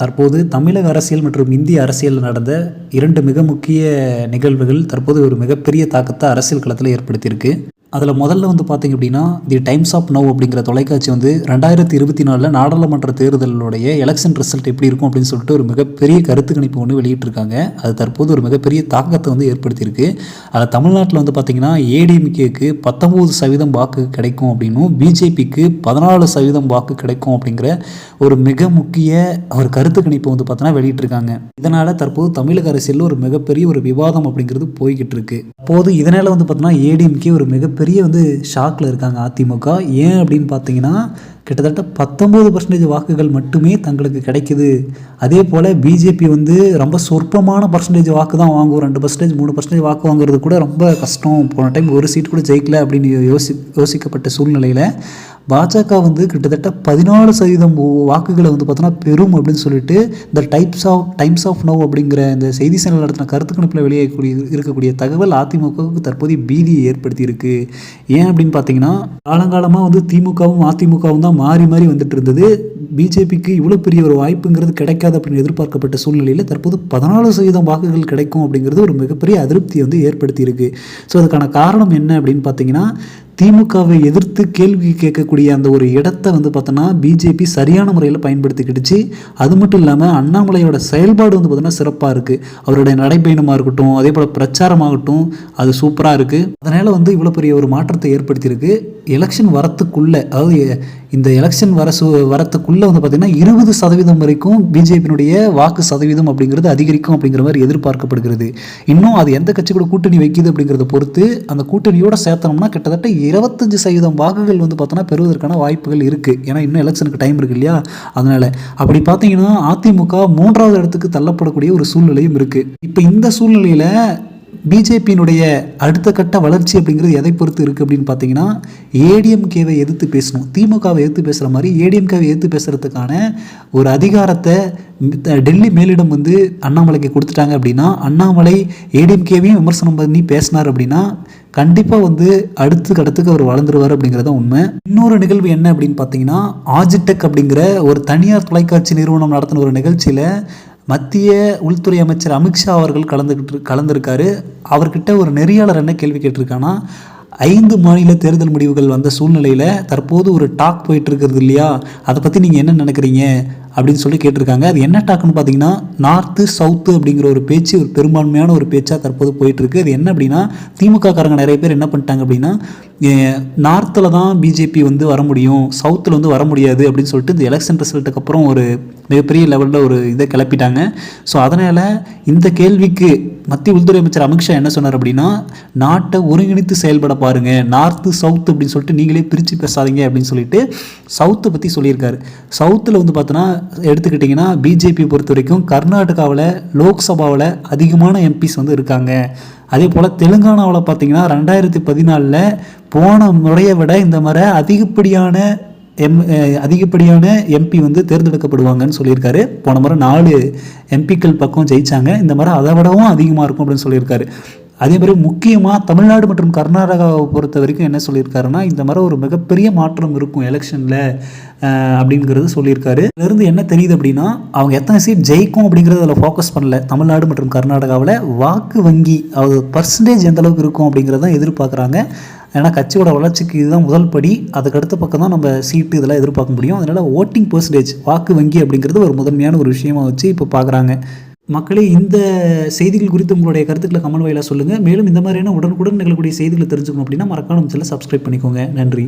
தற்போது தமிழக அரசியல் மற்றும் இந்திய அரசியலில் நடந்த இரண்டு மிக முக்கிய நிகழ்வுகள் தற்போது ஒரு மிகப்பெரிய தாக்கத்தை அரசியல் களத்தில் ஏற்படுத்தியிருக்கு. அதில் முதல்ல வந்து பார்த்திங்க அப்படின்னா தி டைம்ஸ் ஆஃப் நோ அப்படிங்கிற தொலைக்காட்சி வந்து ரெண்டாயிரத்தி இருபத்தி நாலில் நாடாளுமன்ற தேர்தலுடைய எலெக்ஷன் ரிசல்ட் எப்படி இருக்கும் அப்படின்னு சொல்லிட்டு ஒரு மிகப்பெரிய கருத்து கணிப்பு ஒன்று வெளியிட்டிருக்காங்க. அது தற்போது ஒரு மிகப்பெரிய தாக்கத்தை வந்து ஏற்படுத்தியிருக்கு. அதில் தமிழ்நாட்டில் வந்து பார்த்தீங்கன்னா ஏடிஎம்கேக்கு பத்தொம்போது சதவீதம் வாக்கு கிடைக்கும் அப்படின்னும் பிஜேபிக்கு பதினாலு சதவீதம் வாக்கு கிடைக்கும் அப்படிங்கிற ஒரு மிக முக்கிய ஒரு கருத்து கணிப்பு வந்து பார்த்தோன்னா வெளியிட்டிருக்காங்க. இதனால் தற்போது தமிழக அரசியலில் ஒரு மிகப்பெரிய ஒரு விவாதம் அப்படிங்கிறது போய்கிட்டு இருக்கு அப்போது இதனால் வந்து பார்த்தோன்னா ஏடிஎம்கே ஒரு மிக பெரிய வந்து ஷாக்கில் இருக்காங்க அதிமுக. ஏன் அப்படின்னு பார்த்தீங்கன்னா கிட்டத்தட்ட பத்தொம்பது பர்சன்டேஜ் வாக்குகள் மட்டுமே தங்களுக்கு கிடைக்குது. அதே போல் பிஜேபி வந்து ரொம்ப சொற்பமான பர்சன்டேஜ் வாக்கு தான் வாங்குவோம் ரெண்டு பர்சன்டேஜ் மூணு பர்சன்டேஜ் வாக்கு வாங்குறது கூட ரொம்ப கஷ்டம். போன டைம் ஒரு சீட் கூட ஜெயிக்கல அப்படின்னு யோசி யோசிக்கப்பட்ட சூழ்நிலையில் பாஜக வந்து கிட்டத்தட்ட பதினாலு சதவீதம் வாக்குகளை வந்து பார்த்தோன்னா பெரும் அப்படின்னு சொல்லிட்டு இந்த types of times of no அப்படிங்கிற இந்த செய்தி சேனல் நடத்தின கருத்து கணிப்பில் வெளியேறக்கூடிய இருக்கக்கூடிய தகவல் அதிமுகவுக்கு தற்போது பீதியை ஏற்படுத்தியிருக்கு. ஏன் அப்படின்னு பார்த்தீங்கன்னா காலங்காலமாக வந்து திமுகவும் அதிமுகவும் தான் மாறி மாறி வந்துட்டு இருந்தது. பிஜேபிக்கு இவ்வளோ பெரிய ஒரு வாய்ப்புங்கிறது கிடைக்காது அப்படின்னு எதிர்பார்க்கப்பட்ட சூழ்நிலையில் தற்போது பதினாலு சதவீதம் வாக்குகள் கிடைக்கும் அப்படிங்கிறது ஒரு மிகப்பெரிய அதிருப்தியை வந்து ஏற்படுத்தியிருக்கு. ஸோ அதுக்கான காரணம் என்ன அப்படின்னு பார்த்தீங்கன்னா திமுகவை எதிர்த்து கேள்வி கேட்கக்கூடிய அந்த ஒரு இடத்த வந்து பார்த்தோன்னா பிஜேபி சரியான முறையில் பயன்படுத்திக்கிடுச்சு. அது மட்டும் இல்லாமல் அண்ணாமலையோட செயல்பாடு வந்து பார்த்தோன்னா சிறப்பாக இருக்குது அவருடைய நடைப்பயணமாக இருக்கட்டும் அதே போல் பிரச்சாரமாகட்டும் அது சூப்பராக இருக்குது அதனால் வந்து இவ்வளோ பெரிய ஒரு மாற்றத்தை ஏற்படுத்தியிருக்கு. எலெக்ஷன் வரத்துக்குள்ளே அதாவது இந்த எலெக்ஷன் வர சு வரத்துக்குள்ளே வந்து பார்த்திங்கன்னா இருபது சதவீதம் வரைக்கும் பிஜேபியினுடைய வாக்கு சதவீதம் அப்படிங்கிறது அதிகரிக்கும் அப்படிங்கிற மாதிரி எதிர்பார்க்கப்படுகிறது. இன்னும் அது எந்த கட்சி கூட கூட்டணி வைக்கிது அப்படிங்கிறத பொறுத்து அந்த கூட்டணியோட சேர்த்தனோம்னா கிட்டத்தட்ட இருபத்தஞ்சி சதவீதம் வாக்குகள் வந்து பார்த்தோன்னா பெறுவதற்கான வாய்ப்புகள் இருக்குது ஏன்னா இன்னும் எலெக்ஷனுக்கு டைம் இருக்குது இல்லையா? அதனால் அப்படி பார்த்தீங்கன்னா அதிமுக மூன்றாவது இடத்துக்கு தள்ளப்படக்கூடிய ஒரு சூழ்நிலையும் இருக்குது இப்போ இந்த சூழ்நிலையில் பிஜேபியினுடைய அடுத்த கட்ட வளர்ச்சி அப்படிங்கிறது எதை பொறுத்து இருக்குது அப்படின்னு பார்த்தீங்கன்னா ஏடிஎம்கேவை எதிர்த்து பேசணும். திமுகவை எதிர்த்து பேசுகிற மாதிரி ஏடிஎம்கேவை எதிர்த்து பேசுகிறதுக்கான ஒரு அதிகாரத்தை த- டெல்லி மேலிடம் வந்து அண்ணாமலைக்கு கொடுத்துட்டாங்க அப்படின்னா அண்ணாமலை ஏடிஎம்கேவையும் விமர்சனம் பண்ணி பேசினார் அப்படின்னா கண்டிப்பாக வந்து அடுத்த கடத்துக்கு அவர் வளர்ந்துருவார் அப்படிங்கிறது தான் உண்மை. இன்னொரு நிகழ்வு என்ன அப்படின்னு பார்த்தீங்கன்னா ஆஜிடெக் அப்படிங்கிற ஒரு தனியார் தொலைக்காட்சி நிறுவனம் நடத்தின ஒரு நிகழ்ச்சியில் மத்திய உள்துறை அமைச்சர் அமித்ஷா அவர்கள் கலந்துக்கிட்டு கலந்துருக்காரு. அவர்கிட்ட ஒரு நெறியாளர் என்ன கேள்வி கேட்டிருக்கான்னா ஐந்து மாநில தேர்தல் முடிவுகள் வந்த சூழ்நிலையில் தற்போது ஒரு டாக் போயிட்டு இருக்கிறது இல்லையா? அதை பற்றி நீங்கள் என்ன நினைக்கிறீங்க? அப்படின்னு சொல்லி கேட்டிருக்காங்க. அது என்ன டாக்குன்னு பார்த்தீங்கன்னா நார்த்து சவுத்து அப்படிங்கிற ஒரு பேச்சு ஒரு பெரும்பான்மையான ஒரு பேச்சாக தற்போது போயிட்டுருக்கு. அது என்ன அப்படின்னா திமுக காரங்க நிறைய பேர் என்ன பண்ணிட்டாங்க அப்படின்னா நார்த்தில் தான் பிஜேபி வந்து வர முடியும் சவுத்தில் வந்து வர முடியாது அப்படின்னு சொல்லிட்டு இந்த எலெக்ஷன் ரிசல்ட்டுக்கு அப்புறம் ஒரு மிகப்பெரிய லெவலில் ஒரு இதை கிளப்பிட்டாங்க. ஸோ அதனால் இந்த கேள்விக்கு மத்திய உள்துறை அமைச்சர் அமித்ஷா என்ன சொன்னார் அப்படின்னா நாட்டை ஒருங்கிணைத்து செயல்பட பாருங்க நார்த்து சவுத் அப்படின்னு சொல்லிட்டு நீங்களே பிரித்து பேசாதீங்க அப்படின்னு சொல்லிட்டு சவுத்தை பற்றி சொல்லியிருக்காரு. சவுத்தில் வந்து பார்த்தோன்னா எடுத்துக்கிட்டிங்கன்னா பிஜேபி பொறுத்த வரைக்கும் கர்நாடகாவில் லோக்சபாவில் அதிகமான எம்பிஸ் வந்து இருக்காங்க. அதே போல் தெலுங்கானாவில் பார்த்தீங்கன்னா ரெண்டாயிரத்தி பதினாலில் போன முறையை விட இந்த முறை அதிகப்படியான எம் அதிகப்படியான எம்பி வந்து தேர்ந்தெடுக்கப்படுவாங்கன்னு சொல்லியிருக்காரு. போன முறை நாலு எம்பிக்கள் பக்கம் ஜெயிச்சாங்க. இந்த முறை அதை விடவும் அதிகமாக இருக்கும் அப்படின்னு சொல்லியிருக்காரு. அதே மாதிரி முக்கியமாக தமிழ்நாடு மற்றும் கர்நாடகாவை பொறுத்த வரைக்கும் என்ன சொல்லியிருக்காருன்னா இந்த மாதிரி ஒரு மிகப்பெரிய மாற்றம் இருக்கும் எலெக்ஷனில் அப்படிங்கிறது சொல்லியிருக்காரு. இதுலேருந்து என்ன தெரியுது அப்படின்னா அவங்க எத்தனை சீட் ஜெயிக்கும் அப்படிங்கிறது அதில் ஃபோக்கஸ் பண்ணல. தமிழ்நாடு மற்றும் கர்நாடகாவில் வாக்கு வங்கி அது பர்சன்டேஜ் எந்த அளவுக்கு இருக்கும் அப்படிங்கிறதான் எதிர்பார்க்குறாங்க. ஏன்னா கட்சியோட வளர்ச்சிக்கு இதுதான் முதல் படி. அதுக்கு அடுத்த பக்கம் தான் நம்ம சீட்டு இதெல்லாம் எதிர்பார்க்க முடியும். அதனால் ஓட்டிங் பர்சன்டேஜ் வாக்கு வங்கி அப்படிங்கிறது ஒரு முதன்மையான ஒரு விஷயமா வச்சு இப்போ பார்க்குறாங்க மக்களே இந்த செய்திகள் குறித்து உங்களுடைய கருத்துக்களை கமெண்ட் வாயிலாக சொல்லுங்கள் மேலும் இந்த மாதிரியான உடனுக்குடன் நிகழக்கூடிய செய்திகளை தெரிஞ்சுக்கணும் அப்படின்னா மறக்காம நம்ம சப்ஸ்கிரைப் பண்ணிக்கோங்க. நன்றி.